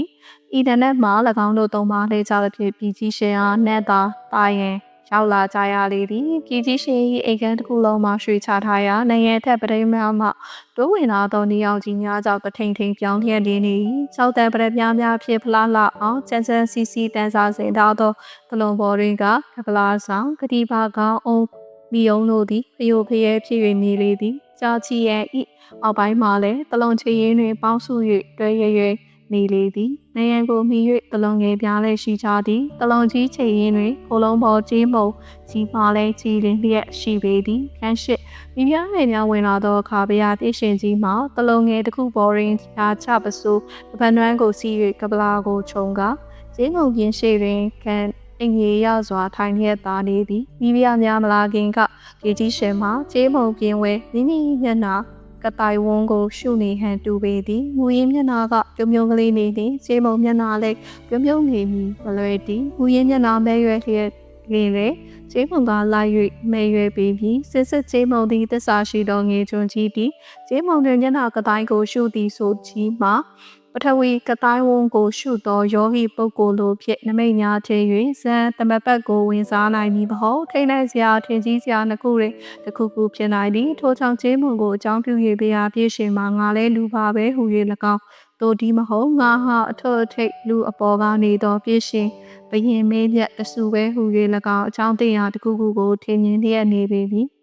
ဤတနက်မှာ၎င်းတို့သုံးပါးလဲကြသဖြင့်ပြည်ကြီးရှင်အားနတ်သာတာရင်ရောက်လာကြရလေသည်ပြည်ကြီးရှင်၏အိမ်ခန်းတစ်ခုလုံးမှာရွှေချထားရာနိုင်ငံထက်ပရိမာမှတိုးဝင်လာသောနေအောင်ကြီးများကြောင့်တထိန်ထိန်ပြောင်းလျက်နေနေ၏၆တန်ပရပြားများဖြင့်ဖလားလာအောင်ချမ်းချမ်းစီစီတန်းစားစင်ထားသောသလုံးပေါ်တွင်ကကပလာဆောင်ကတိပါကောင်းအောင်မိယုံတို့သည်ဖယိုဖယဲဖြစ်၍နေလေသည်ကြာချီရဲ့ဤအောက်ပိုင်းမှာလည်းတလုံးချီရင်တွင်ပေါင်းစု၍တွဲရရွယ် နေလေသည်နေရန်ကိုမိ၍တလုံးငယ်ပြားလဲရှိကြသည်တလုံးကြီးချိန်ရင်တွင်ကိုလုံးပေါ်ကြီးမုံကြီးပါလဲကြီးလင်းလျက်ရှိပေသည်ခန်းရှိမိဖုရားငယ်များဝင်လာသောအခါဘုရားတိရှင်ကြီးမှတလုံးငယ်တစ်ခုပေါ်ရင်ရာချပစိုးပပန်နွမ်းကိုစီး၍ကပလာကိုခြုံကဂျင်းငုံပြင်းရှိတွင်ခံအင်ကြီးရစွာထိုင်လျက်သားနေသည်မိဖုရားများမလာခင်ကကြေကြီးရှင်မှကျေးမုံပြင်းဝဲမိမိမျက်နှာ ကတိုင်ဝန်းကိုရှုနေဟန်တူပေသည်မူရင်းမျက်နာကပြုံပြုံကလေးနေသည်ခြေမုံမျက်နာလည်းပြုံပြုံနေမည်မလွယ်သည်မူရင်းမျက်နာမဲရွယ်လျက်လင်းလေခြေမုံကလိုက်၍မဲရွယ်ပေပြီးစစ်စစ်ခြေမုံသည်သစ္စာရှိသောငေချွန်ကြီးသည်ခြေမုံတွင်မျက်နာကတိုင်ကိုရှုသည်ဆိုကြီးမှာ ပထဝီကတိုင်းဝန်းကိုရှုသောယောဂီပုဂ္ဂိုလ်လိုဖြင့်နမိတ်များထဲ၍ဇန်တမပတ်ကိုဝင်စားနိုင်မည်မဟုတ်ထိနိုင်စရာထင်ကြီးစရာနှစ်ခုတွင်တစ်ခုခုဖြစ်နိုင်သည်ထိုချောင်ချင်းမွန်ကိုအကြောင်းပြု၍ပြရာပြည့်ရှင်မှာငါလဲလူပါပဲဟူ၍၎င်းတို့ဒီမဟုတ်ငါဟာအထွတ်အထိပ်လူအပေါ်ကနေသောပြည့်ရှင်ဘယင်မေးမြတ်တဆူပဲဟူ၍၎င်းအကြောင်းတရားတစ်ခုခုကိုထင်မြင်လျက်နေပေပြီ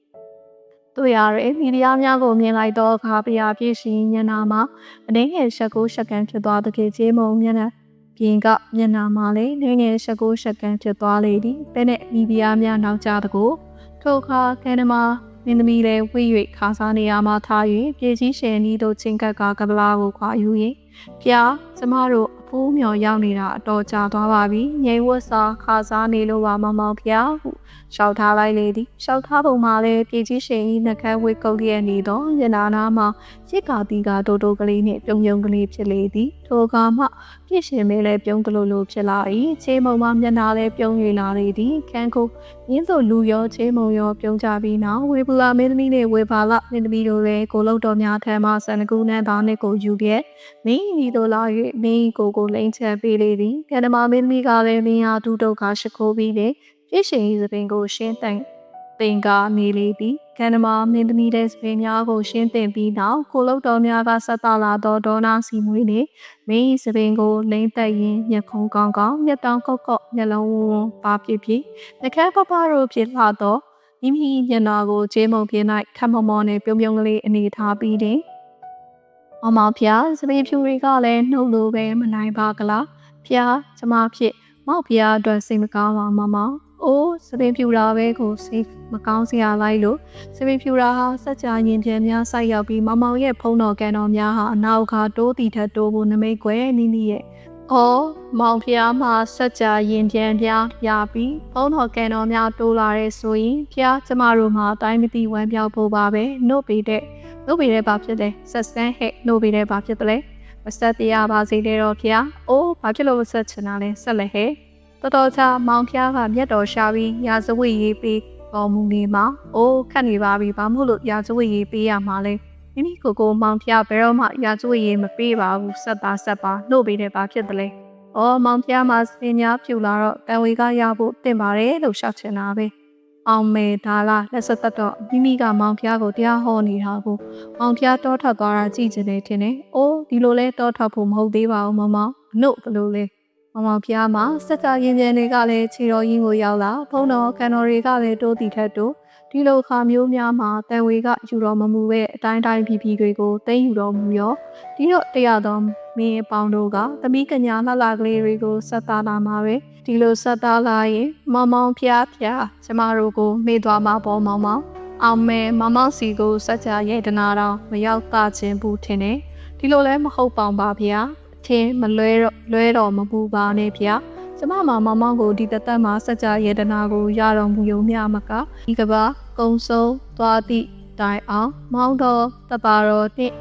တို့ရရဲမီဒီယာများကိုမြင်လိုက်သောအခါပြာပြည့်ရှင်ညနာမှာအနေငယ်ရှက်ကိုရှက်ကန်ဖြစ်သွားတဲ့ကြေးမုံမျက်နှာပြင်ကမျက်နှာမှာလည်းနေငယ်ရှက်ကိုရှက်ကန်ဖြစ်သွားလေသည်ပဲနဲ့မီဒီယာများနောက်ကျတကိုထိုအခါကန်နမာမင်းသမီးလည်းဝိ၍ခါစားနေရမှထား၍ပြေကြီးရှင်ဤတို့ချင်းကပ်ကကပလာကိုခွာယူ၍ဖျားကျမတို့အ ဖူးမြော်ရောက်နေတာအတော်ကြာသွားပါပြီငြိမ်ဝတ်စာခါစားနေလို့ပါမမောင်ဖျားဟုရှောက်ထားလိုက်လေသည်ရှောက်ထားပုံမှာလည်းပြည်ကြီးရှင်ဤနှကန်းဝေကုတ်လျက်နေသောရနာနာမှာရစ်ကာတီကတိုတိုကလေးနှင့်ပြုံပြုံကလေးဖြစ်လေသည်ထိုကမှ ပြည့်ရှင်မဲလည်းပြုံးကလိုလိုဖြစ်လာ၏ချေမုံမှမျက်နှာလည်းပြုံးရလာလေသည်ခန်းကိုရင်းစို့လူရောချေမုံရောပြုံးကြပြီးနောက်ဝေပူလာမင်းသမီးနှင့်ဝေပါလမင်းသမီးတို့လည်းကိုလုတ်တော်များထံမှဆန်ကူနန်းသားနှင့်ကိုယူခဲ့မင်းဤတို့လာ၍မင်းကိုကိုလိမ့်ချက်ပေးလေသည်ကန္နမမင်းသမီးကလည်းမင်းအားဒုဒုက္ခရှိခိုးပြီးလေပြည့်ရှင်ဤသပင်ကိုရှင်းတန် ပင်ကနေလေသည်ကန္နမမင်းသမီးတဲ့စပင်များကိုရှင်းတင်ပြီးနောက်ကိုလုတ်တော်များကဆက်တလာသောဒေါနာစီမွေးနှင့်မင်းဤစပင်ကိုလိမ့်သက်ရင်းမျက်ခုံးကောင်းကောင်းမျက်တောင်ကောက်ကောက်မျက်လုံးဝန်းဝန်းပါပြပြနှကန်းပပတို့ဖြစ်လာသောမိမိမျက်နာကိုကျေးမုံပြင်း၌ခတ်မမောနဲ့ပြုံပြုံကလေးအနေထားပြီးတဲ့မမောင်ဖျားစပင်းဖြူတွေကလည်းနှုတ်လိုပဲမနိုင်ပါကလားဖျားကျမဖြစ်မောက်ဖျားအတွက်စိတ်မကောင်းပါမမောင် အိုးစပင်းဖြူတာပဲကိုစိတ်မကောင်းစရာလိုက်လို့စပင်းဖြူတာဟာစัจ जा ရင်ပြန်များစိုက်ရောက်ပြီးမမောင်ရဲ့ဖုံးတော်ကန်တော်များဟာအနောက်ခါတိုးတီထက်တိုးဖို့နမိတ်ကွယ်နီးနီးရဲ့အော်မောင်ဖျားမှာစัจ जा ရင်ပြန်ပြရပြီးဖုံးတော်ကန်တော်များတိုးလာတဲ့ဆိုရင်ဖျားကျမတို့မှာအတိုင်းမသိဝမ်းပြောက်ဖို့ပါပဲနှုတ်ပေတဲ့နှုတ်ပေတဲ့ဘာဖြစ်လဲဆက်စမ်းဟဲ့နှုတ်ပေတဲ့ဘာဖြစ်တယ်လဲမဆက်တရားပါစေတဲ့တော့ဖျားအိုးဘာဖြစ်လို့မဆက်ချင်တာလဲဆက်လက်ဟဲ့ တော်တော်ချာမောင်ဖျားကမျက်တော်ရှာပြီးရာဇဝတ်ရေးပေးပေါ်မူနေမှာအိုးခတ်နေပါပြီဘာမို့လို့ရာဇဝတ်ရေးပေးရမှာလဲမိမိကိုယ်ကိုမောင်ဖျားဘယ်တော့မှရာဇဝတ်ရေးမပေးပါဘူးဆက်ပါဆက်ပါနှုတ်ပေးတဲ့ဘာဖြစ်တယ်လဲအော်မောင်ဖျားမှာစင်ညာဖြူလာတော့တန်ဝေကရဖို့တင်ပါတယ်လို့ရှောက်ချင်တာပဲအောင်မေဒါလာလက်ဆက်သက်တော့မိမိကမောင်ဖျားကိုတရားဟောနေတာကိုမောင်ဖျားတောထွက်သွားတာကြည့်ချင်တယ်ထင်တယ်။အိုးဒီလိုလဲတောထွက်ဖို့မဟုတ်သေးပါဘူးမမောင်။အနု့ဘလို့လဲ။ မောင်မောင်ဖျားမှာစက်တာရင်ကျန်တွေကလည်းခြေတော်ရင်းကိုရောက်လာဖုံတော်ကန်တော်တွေကလည်းတိုးတီထက်တိုးဒီလိုခါမျိုးများမှာတန်ဝေကယူတော်မမူရဲ့အတိုင်းတိုင်းဖြီးဖြီးတွေကိုသိမ်းယူတော်မူရောဒီတော့တရားတော်မင်းအပေါင်းတို့ကသမီးကညာလှလှကလေးတွေကိုဆက်သားလာမှာပဲဒီလိုဆက်သားလာရင်မောင်မောင်ဖျားဖျားကျမတို့ကိုမေ့သွားမှာပေါ့မောင်မောင်အောင်မဲမောင်မောင်စီကိုစัจ जा ရဲ့တနာတော်မရောက်တာခြင်းဘူးထင်တယ်ဒီလိုလဲမဟုတ်ပါပါဗျာအ ထင်မလွဲတော့လွဲတော့မပူပါနဲ့ဗျာကျမမမောင်မောင်ကိုဒီတသက်မှာစัจ जा ရဲ့တနာကိုရတော်မူရုံမျှမကဒီကဘာကုံဆုံးသွားသည့်တိုင်အောင်မောင်းတော်တပါတော်နှင့်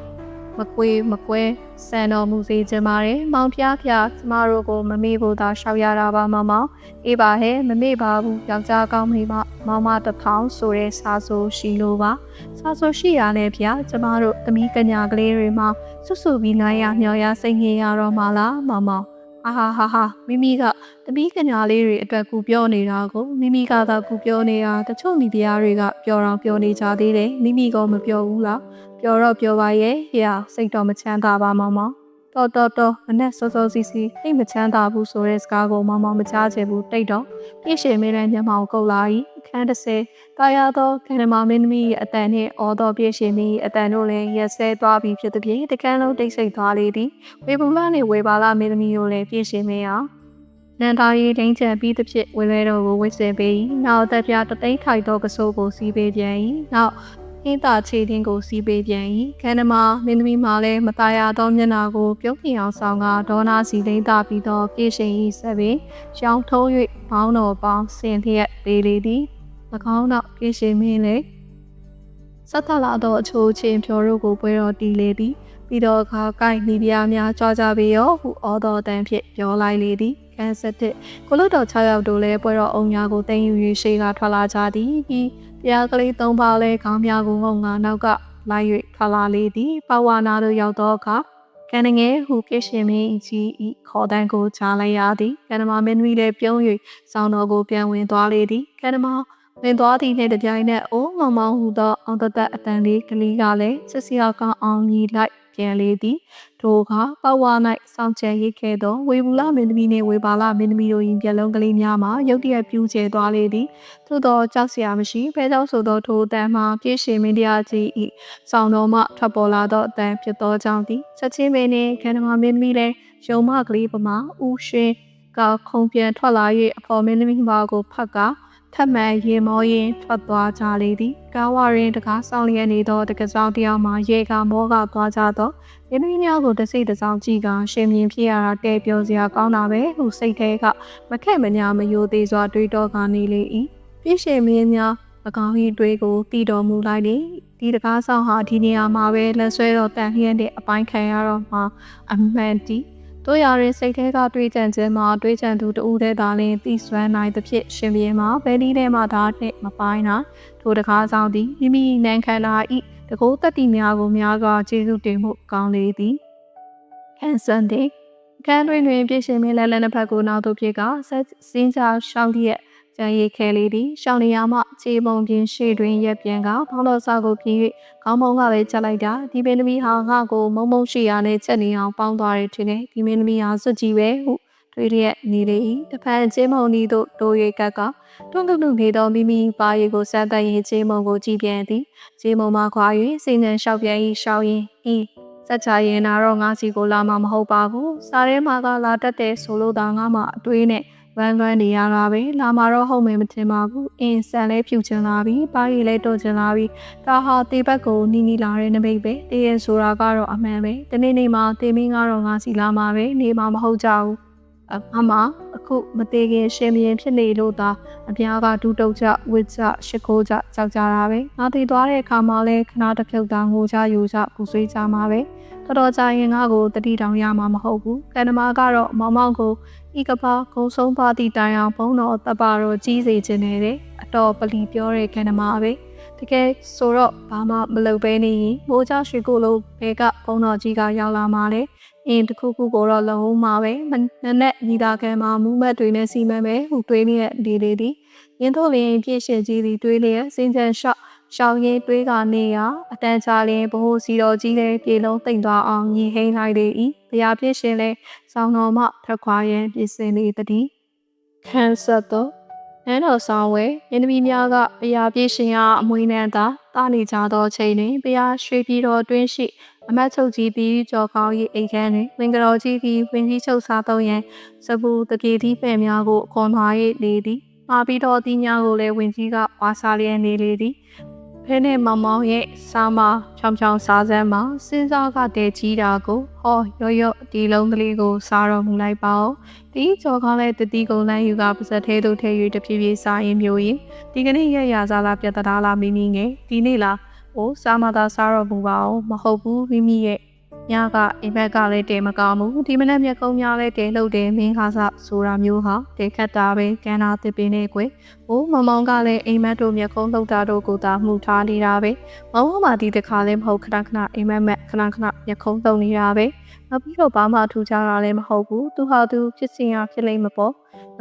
မကွေမကွဲ ဆန်တော်မူစေခြင်းပါတယ်မောင်ဖျားဖျားကျမတို့ကိုမမေ့ဖို့သာရှောက်ရတာပါမမောင်အေးပါဟဲ့မမေ့ပါဘူးယောက်ျားကောင်းမိမမောင်မတစ်ထောင်ဆိုတဲ့စာဆိုရှိလို့ပါစာဆိုရှိရတဲ့ဖျားကျမတို့သမီးကညာကလေးတွေမှာဆွဆွပြီးနိုင်ရမျောရစိတ်ငြိမ်ရတော့မှလားမောင်မောင်အာဟာဟာဟာမိမိကသမီးကညာလေးတွေအတွက်ကူပြောနေတာကိုမိမိကသာကူပြောနေတာတချို့မိဖုရားတွေကပြောတော့ပြောနေကြသေးတယ်မိမိကမပြောဘူးလား ပြောတော့ပြောပါရဲ့ဟေ့စိတ်တော့မချမ်းသာပါမောင်မောင်တော်တော်တော်မနဲ့စောစောစီစီအိတ်မချမ်းသာဘူးဆိုတဲ့စကားကိုမောင်မောင်မကြားချင်ဘူးတိတ်တော့ပြည့်ရှင်မင်းရဲ့ညမောင်ကုတ်လာ၏အခန်းတစ်ဆယ်ကာယသောခန္ဓာမမင်းသမီးရဲ့အတန်နှင့်အော်တော်ပြည့်ရှင်မင်းအတန်တို့လည်းရက်ဆဲသွားပြီးဖြစ်သည်ဖြင့်တကန်းလုံးတိတ်ဆိတ်သွားလေသည်ဝေဘူလာနှင့်ဝေပါလာမင်းသမီးတို့လည်းပြည့်ရှင်မင်းအောင်နန္ဒာရီဒိန်ချန်ပြီးသဖြင့်ဝေလဲတော်ကိုဝစ်စင်ပေး၏နောက်တက်ပြတသိန်းထိုက်သောကစိုးကိုစီးပေးပြန်၏နောက် ဟင်းသာခြေထင်းကိုစီးပေးပြန်၏ခန္ဓမာမင်းသမီးမှလည်းမตายရသောမျက်နာကိုပြုံးပြအောင်ဆောင်ကဒေါနာစီလိမ့်သာပြီးသောပြေရှင်၏ဆက်ပင်ရှောင်းထုံး၍ဘောင်းတော်ပေါင်းဆင်လျက်လေးလေးသည်၎င်းနောက်ပြေရှင်မင်းလည်းဆက်ထလာသောအချိုးချင်းဖြော်တို့ကိုပွဲတော်တီးလေသည်ပြီးတော့အခါကိုက်လီပြားများကြွားကြပေရောဟုအော်တော်တန်ဖြင့်ပြောလိုက်လေသည်ခန်းဆက်တဲ့ကိုလုတ်တော်6ယောက်တို့လည်းပွဲတော်အုံများကိုတင်ယူ၍ရှေ့ကထွက်လာကြသည် ပြီးပြားကလေး၃ပါးလဲခေါင်းများကိုငုံငါနောက်ကလိုက်၍ထွက်လာလေသည်ပဝါနာတို့ရောက်သောအခါကန္နငယ်ဟုပြရှင်မင်းကြီးဤခေါ်တန်းကိုကြားလိုက်ရသည်ကန္နမမင်းသမီးလည်းပြုံး၍ဆောင်းတော်ကိုပြန်ဝင်သွားလေသည်ကန္နမဝင်သွားသည့်နှင့်တပြိုင်နက်အိုးမောင်မောင်ဟူသောအောင်တသက်အတန်လေးကလေးကလည်းစစ်စရာကောင်းအောင်မြည်လိုက် ပြန်လေသည်ထိုကပဝါ၌စောင့်ကြံရိတ်ခဲ့သောဝေဘူးလမင်းသမီးနှင့်ဝေပါလမင်းသမီးတို့၏မျက်လုံးကလေးများမှာရုတ်တရက်ပြူးကျဲသွားလေသည်သို့သောကြောက်စရာမရှိဖဲကြောင့်ဆိုသောထိုအတန်မှာပြည့်ရှင်မင်းတရားကြီး၏ဆောင်တော်မှထွက်ပေါ်လာသောအတန်ဖြစ်သောကြောင့်သည်ချက်ချင်းပင်နှင့်ခန္ဓာမမင်းသမီးလည်းရုံမကလေးပမာဥရှင်ကခုံပြန်ထွက်လာ၍အဖော်မင်းသမီးမကိုဖတ်က ထပ်မံရေမောရင်းထွက်သွားကြလေသည်ကားဝရင်တကားဆောင်လျက်နေသောတကစားတယောက်မှရေကမောကသွားကြသောရင်းနှီးများကိုတစိတ်တစောင်းကြည့်ကရှင်မြင်ဖြစ်ရတာတဲပြောစရာကောင်းတာပဲဟုစိတ်ထဲကမခက်မညာမယိုသေးစွာတွေးတောကနေလေ၏ပြည့်ရှင်မင်းများ၎င်း၏တွေးကိုတည်တော်မူလိုက်လေဒီတကားဆောင်ဟာဒီနေရာမှာပဲလက်ဆွဲတော်တန်လျက်တဲ့အပိုင်းခံရတော့မှအမှန်တီး တို့ရရင်စိတ်ထဲကတွေးကြံခြင်းမှာတွေးကြံသူတူတဲ့သားလင်းသိစွမ်းနိုင်သဖြင့်ရှင်ပြေမှာဘယ်နည်းနဲ့မှဒါနဲ့မပိုင်းတာထိုတကားဆောင်သည်မိမိနန်းခန္ဓာဤတကိုးတက်တီများကိုများစွာကျေးဇူးတင်မှုကောင်းလေသည်ကန်ဆန်ဒေကန်းတွင်တွင် ပြည့်ရှင်မင်းလက်လက်နှစ်ဖက်ကိုနောက်သို့ဖြစ်ကဆက်စင်းချရှောင်းသည့် ကြံရည်ခဲလေးသည်ရှောင်းနေရမှခြေပုံပြင်းရှေ့တွင်ရက်ပြန်ကဘောင်းတော်စာကိုပြင်း၍ခေါင်းမုံကပဲချက်လိုက်တာဒီပင်သမီးဟာငါ့ကိုမုံမုံရှိရနဲ့ချက်နေအောင်ပေါင်းသွားတယ်ထင်တယ်ဒီမင်းသမီးဟာစွတ်ကြီးပဲဟုတွေးရက်နေလေ၏တဖန်ချင်းမုံဤသို့တိုး၍ကတ်ကတွန်းကုတ်နေသောမိမိပါရီကိုစမ်းသပ်ရင်ချင်းမုံကိုကြည့်ပြန်သည်ချင်းမုံမှခွာ၍စိတ်နှံလျှောက်ပြန်၏ရှောင်းရင်ဤစက်ချရင်နာတော့ငါစီကိုလာမှာမဟုတ်ပါဘူးစားထဲမှာကလာတတ်တဲ့ဆိုလို့သာငါမှအတွေးနဲ့ ဝမ်းလွမ်းနေရတာပဲလာမှာတော့ဟုတ်မယ်မထင်ပါဘူးအင်းဆန်လဲဖြူချင်လာပြီပါရီလဲတော့ချင်လာပြီဒါဟာတေဘက်ကိုနီးနီးလာတဲ့နမိတ်ပဲတည်ရဆိုတာကတော့အမှန်ပဲဒီနေ့နေ့မှာတေမင်းကတော့ငါစီလာမှာပဲနေမှာမဟုတ်ကြဘူးအမအခုမသေးခင်ရှင်မရင်ဖြစ်နေလို့သာအများကဒူးတုတ်ကြဝစ်ကြရှ िख ိုးကြကြောက်ကြတာပဲငါတည်သွားတဲ့အခါမှာလဲခဏတစ်ဖြုတ်တာငိုကြယူကြပူဆွေးကြမှာပဲတော်တော်ကြာရင်ငါ့ကိုတတိတောင်ရမှာမဟုတ်ဘူးကန္နမာကတော့မောင်မောင်ကို ဤကပါဂုံဆုံးပါသည့်တိုင်အောင်ဘုံတော်တပါတော့ကြီးစေခြင်းနဲ့တဲ့အတော်ပလီပြောတဲ့ကန္နမာပဲတကယ်ဆိုတော့ဘာမှမလုပ်ဘဲနေရင်မိုးချရွှေကိုလိုဘဲကဘုံတော်ကြီးကရောက်လာမှလေအင်းတခုခုကိုတော့လုံးဝပဲမနဲ့ညီတာခံမှာမူးမတ်တွေနဲ့စီမံပဲဟူတွေးနေတဲ့ဒီလေးဒီရင်းထုတ်လင်းပြည့်ရှင်ကြီးသည်တွေးလျက်စင်ကြံလျှော့ ရှောင်းရင်တွေးကနေရအတန်ချလင်းဘိုးစီတော်ကြီးလည်းပြေလုံးတိမ်သွားအောင်ညီဟိန်းလိုက်လေ၏ဘုရားပြည့်ရှင်လည်းဆောင်းတော်မှထွက်ခွာရန်ပြင်ဆင်လေသည်ခံဆက်သောနန်းတော်ဆောင်ဝဲယင်းသမီးများကဘုရားပြည့်ရှင်အားအမွေနှံသာတာနေကြသောချိန်တွင်ဘုရားရွှေပြည်တော်တွင်ရှိအမတ်ချုပ်ကြီးပြီးကြော်ကောင်း၏အိမ်ခန်းတွင်ဝင်းကတော်ကြီးသည်ဝင်းကြီးချုပ်စားသုံးရန်စပူတပြေသီးပဲ့များကိုအခွန်ထွား၍နေသည်မှာပြီးတော့တီးများကိုလည်းဝင်းကြီးကဝါစားလျက်နေလေသည် ဖဲနဲ့မောင်မောင်ရဲ့စားမချောင်ချောင်စားစမ်းမှာစဉ်းစားကတည်းကြီးတာကိုဟောရော့ရော့ဒီလုံးကလေးကိုစားတော်မူလိုက်ပါဦးဒီကြော်ကောင်းတဲ့တတိကုန်းလန်းယူကပါစက်သေးသူထဲ၍တဖြည်းဖြည်းစားရင်မျိုးရင်ဒီကနေ့ရက်ရစားလာပြတ်သားလာမိမိငယ်ဒီနေ့လားဟိုစားမသာစားတော်မူပါအောင်မဟုတ်ဘူးမိမိရဲ့ ညကအိမ်ဘက်ကလည်းတဲမကောင်းဘူးဒီမနေ့မျက်ကုံးများလည်းတဲလှုပ်တယ်မင်းကားစဆိုတာမျိုးဟာတဲခတ်တာပဲကန်နာတစ်ပင်းနဲ့ကွယ်ဟိုမမောင်ကလည်းအိမ်မက်တို့မျက်ကုံးလှုပ်တာတို့ကိုသာမှုထားနေတာပဲမမောင်ကဒီတခါလည်းမဟုတ်ခဏခဏအိမ်မက်မက်ခဏခဏမျက်ကုံးသုံးနေတာပဲ နောက်ပြီးတော့ဘာမှထူကြတာလည်းမဟုတ်ဘူးသူဟာသူဖြစ်စင်ရဖြစ်လိမ့်မပေါ့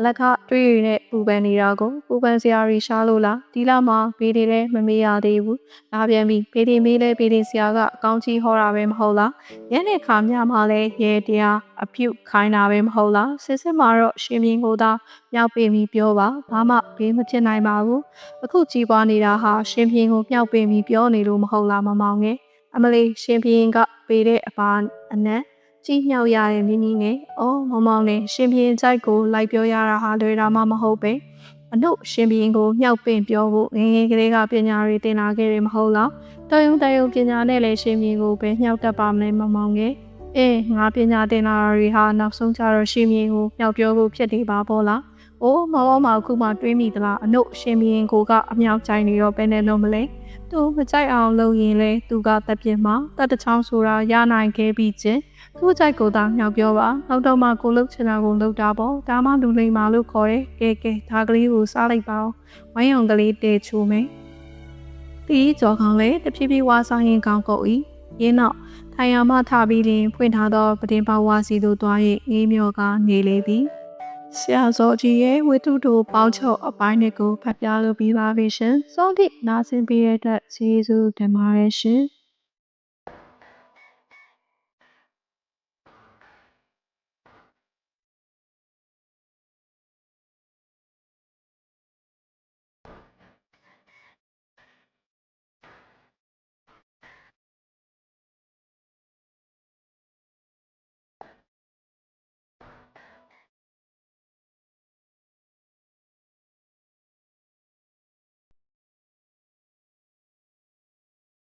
လက်ကတွေးရနဲ့ပူပန်နေတာကိုပူပန်စရာရီရှားလို့လားဒီလမှာဘေးတွေလည်းမမေးရသေးဘူးလာပြန်ပြီဘေးတွေမေးလဲဘေးတွေဆရာကအကောင်းကြီးဟောတာပဲမဟုတ်လားညနေခါမြမှာလဲရဲတရားအပြုတ်ခိုင်းတာပဲမဟုတ်လားစစ်စစ်မှာတော့ရှင်မြင်းကိုသာမြောက်ပေးပြီးပြောပါဘာမှဘေးမဖြစ်နိုင်ပါဘူးအခုကြီးပွားနေတာဟာရှင်ပြင်းကိုမြောက်ပေးပြီးပြောနေလို့မဟုတ်လားမမောင်ငယ်အမလေးရှင်ပြင်းကပေးတဲ့အပါအနက် ကြီးမြောက်ရတဲ့မြင်းကြီးနဲ့အော်မောင်မောင်နဲ့ရှင်ပြင်းကြိုက်ကိုလိုက်ပြောရတာဟာလွယ်တာမှမဟုတ်ပဲအနုရှင်ပြင်းကိုမြောက်ပင့်ပြောဖို့ငငယ်ကလေးကပညာတွေသင်လာခဲ့တယ်မဟုတ်လားတယုံတယုံပညာနဲ့လည်းရှင်ပြင်းကိုပဲမြောက်တတ်ပါမလဲမောင်မောင်ငယ်အေးငါပညာသင်လာတွေဟာနောက်ဆုံးကြတော့ရှင်ပြင်းကိုမြောက်ပြောဖို့ဖြစ်နေပါပေါ့လား။အိုးမမမအခုမှတွေးမိသလားအနုရှင်ဘရင်ကိုကအမြောက်ကြိုင်နေတော့ဘယ်နဲ့လုံးမလဲ။ သူမကြိုက်အောင်လုပ်ရင်လေသူကတက်ပြင်းမှာတက်တချောင်းဆိုတာရနိုင်ခဲ့ပြီးချင်းသူ့ကြိုက်ကိုသာမြောက်ပြောပါ။နောက်တော့မှကိုလုတ်ချင်တာကိုလုတ်တာပေါ့။ဒါမှလူလိမ္မာလို့ခေါ်တယ်။ကဲကဲဒါကလေးကိုစားလိုက်ပါဦး။ဝိုင်းအောင်ကလေးတဲချိုးမယ်။ဒီကြော်ကောင်လေတဖြည်းဖြည်းဝါဆောင်ရင်ကောင်းကုန်၏။ရင်းတော့ထိုင်ရမှထပြီးရင်ဖွင့်ထားသောပတင်ပါဝါစီသို့သွား၍ငေးမြော်ကနေလေသည်။ ဆရာဇော်ကြီးရဲ့ဝိတုတို့ပေါင်းချုပ်အပိုင်းတွေကိုဖတ်ပြလို့ပြီးပါပြီရှင်။စောင့်တိနားဆင်ပေးတဲ့အတွက်ကျေးဇူးတင်ပါတယ်ရှင်။